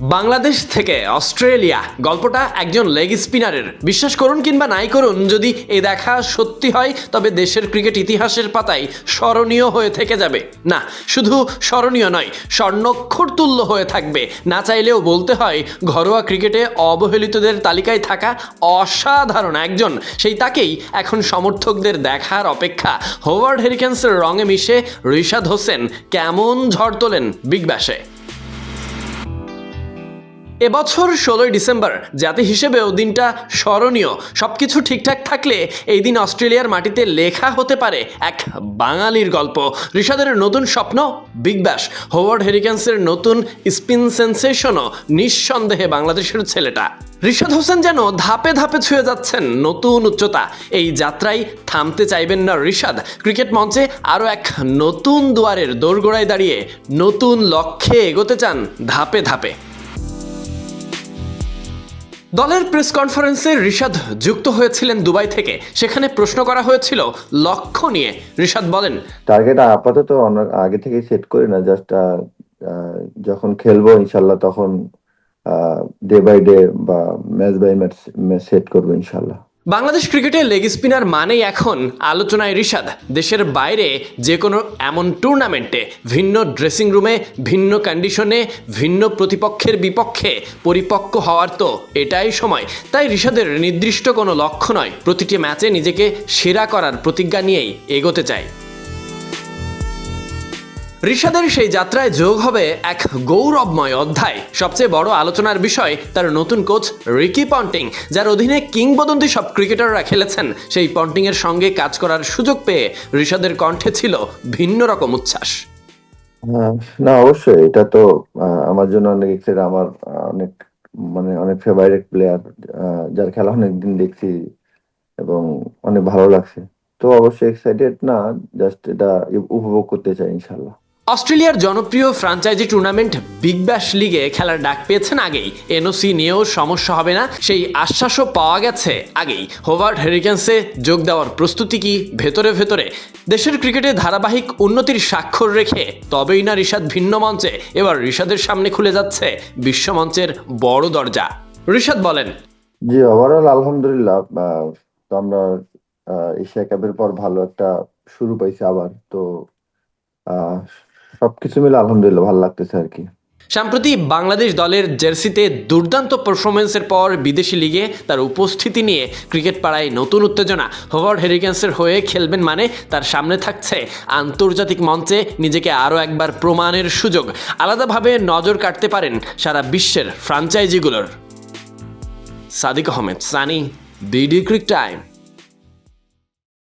বাংলাদেশ থেকে অস্ট্রেলিয়া। গল্পটা একজন লেগ স্পিনারের। বিশ্বাস করুন কিংবা নাই করুন, যদি এ দেখা সত্যি হয়, তবে দেশের ক্রিকেট ইতিহাসের পাতায় স্মরণীয় হয়ে থেকে যাবে। না, শুধু স্মরণীয় নয় স্বর্ণক্ষর তুল্য হয়ে থাকবে। না চাইলেও বলতে হয়, ঘরোয়া ক্রিকেটে অবহেলিতদের তালিকায় থাকা অসাধারণ একজন। সেই তাকেই এখন সমর্থকদের দেখার অপেক্ষা। হোয়ার্ড হেরিকেন্সের রঙে মিশে রিশাদ হোসেন কেমন ঝড় তোলেন বিগ ব্যাশে। এবছর ষোলোই ডিসেম্বর জাতি হিসেবেও দিনটা স্মরণীয়। সবকিছু ঠিকঠাক থাকলে এই দিন অস্ট্রেলিয়ার মাটিতে লেখা হতে পারে এক বাঙালির গল্প। ঋষাদের নতুন স্বপ্ন বিগ ব্যাশ হোয়ার্ড হেরিকেন্সের নতুন স্পিন সেন্সেশনও নিঃসন্দেহে বাংলাদেশের ছেলেটা। ঋষাদ হোসেন যেন ধাপে ধাপে ছুঁয়ে যাচ্ছেন নতুন উচ্চতা। এই যাত্রায় থামতে চাইবেন না ঋষাদ ক্রিকেট মঞ্চে আরও এক নতুন দুয়ারের দোরগোড়ায় দাঁড়িয়ে নতুন লক্ষ্যে এগোতে চান ধাপে ধাপে। দলের প্রেস কনফারেন্সে ঋষাদ যুক্ত হয়েছিলেন দুবাই থেকে। সেখানে প্রশ্ন করা হয়েছিল, লক্ষ্য নিয়ে। ঋষাদ বলেন টার্গেট আপাতত আগে থেকে সেট করি না জাস্ট যখন খেলব ইনশাল্লাহ তখন ডে বাই ডে বা ম্যাচ বাই ম্যাচ সেট করব ইনশাল্লাহ। বাংলাদেশ ক্রিকেটে লেগ স্পিনার মানেই এখন আলোচনায় ঋষাদ দেশের বাইরে যে কোনো এমন টুর্নামেন্টে ভিন্ন ড্রেসিং রুমে, ভিন্ন কন্ডিশনে, ভিন্ন প্রতিপক্ষের বিপক্ষে পরিপক্ক হওয়ার তো এটাই সময়। তাই ঋষাদের নির্দিষ্ট কোনো লক্ষ্য নয়, প্রতিটি ম্যাচে নিজেকে সেরা করার প্রতিজ্ঞা নিয়েই এগোতে চায় ঋষাদের সেই যাত্রায় যোগ হবে এক গৌরবময় অধ্যায়। সবচেয়ে বড় আলোচনার বিষয় তার নতুন কোচ রিকি পন্টিং, যার অধীনে কিংবদন্তি সব ক্রিকেটাররা খেলেছেন। সেই পন্টিং এর সঙ্গে কাজ করার সুযোগ পেয়ে ঋষাদের কণ্ঠে ছিল ভিন্ন রকম উচ্ছ্বাস। না, অবশ্যই। এটা তো আমার জন্য অনেক আমার অনেক মানে অনেক ফেভারিট প্লেয়ার যার খেলা অনেক দিন দেখছি এবং অনেক ভালো লাগছে। তো অবশ্যই এক্সাইটেড না জাস্ট এটা উপভোগ করতে চাই ইনশাল্লাহ অস্ট্রেলিয়ার জনপ্রিয় ফ্রাঞ্চাইজি টুর্নামেন্ট বিগ ব্যাশ লিগে খেলার ডাক পেয়েছেন আগেই। এনওসি নিয়েও সমস্যা হবে না, সেই আশ্বাসও পাওয়া গেছে আগেই। হোভার্ড হেরিকেন্সে যোগ দেওয়ার প্রস্তুতি কি ভেতরে ভেতরে? দেশের ক্রিকেটে ধারাবাহিক উন্নতির স্বাক্ষর রেখে তবেই না ঋষাদ ভিন্ন মঞ্চে, এবার ঋষাদের সামনে খুলে যাচ্ছে বিশ্বমঞ্চের বড় দরজা। ঋষাদ বলেন, জি ওভারঅল আলহামদুলিল্লাহ তো আমরা এশিয়া কাপের পর ভালো একটা শুরু পাইছি আবার, তো সবকিছু মিলে আলহামদুলিল্লাহ, ভালো লাগতেছে আর কি সম্প্রতি বাংলাদেশ দলের জার্সিতে দুর্দান্ত পারফরমেন্সের পর বিদেশি লিগে তার উপস্থিতি নিয়ে ক্রিকেট পাড়ায় নতুন উত্তেজনা। হোভার্ড হেরিকেন্সের হয়ে খেলবেন মানে তার সামনে থাকছে আন্তর্জাতিক মঞ্চে নিজেকে আরও একবার প্রমাণের সুযোগ। আলাদাভাবে নজর কাটতে পারেন সারা বিশ্বের ফ্রাঞ্চাইজিগুলোর Sadik Ahmed, Sunny BD Crick Time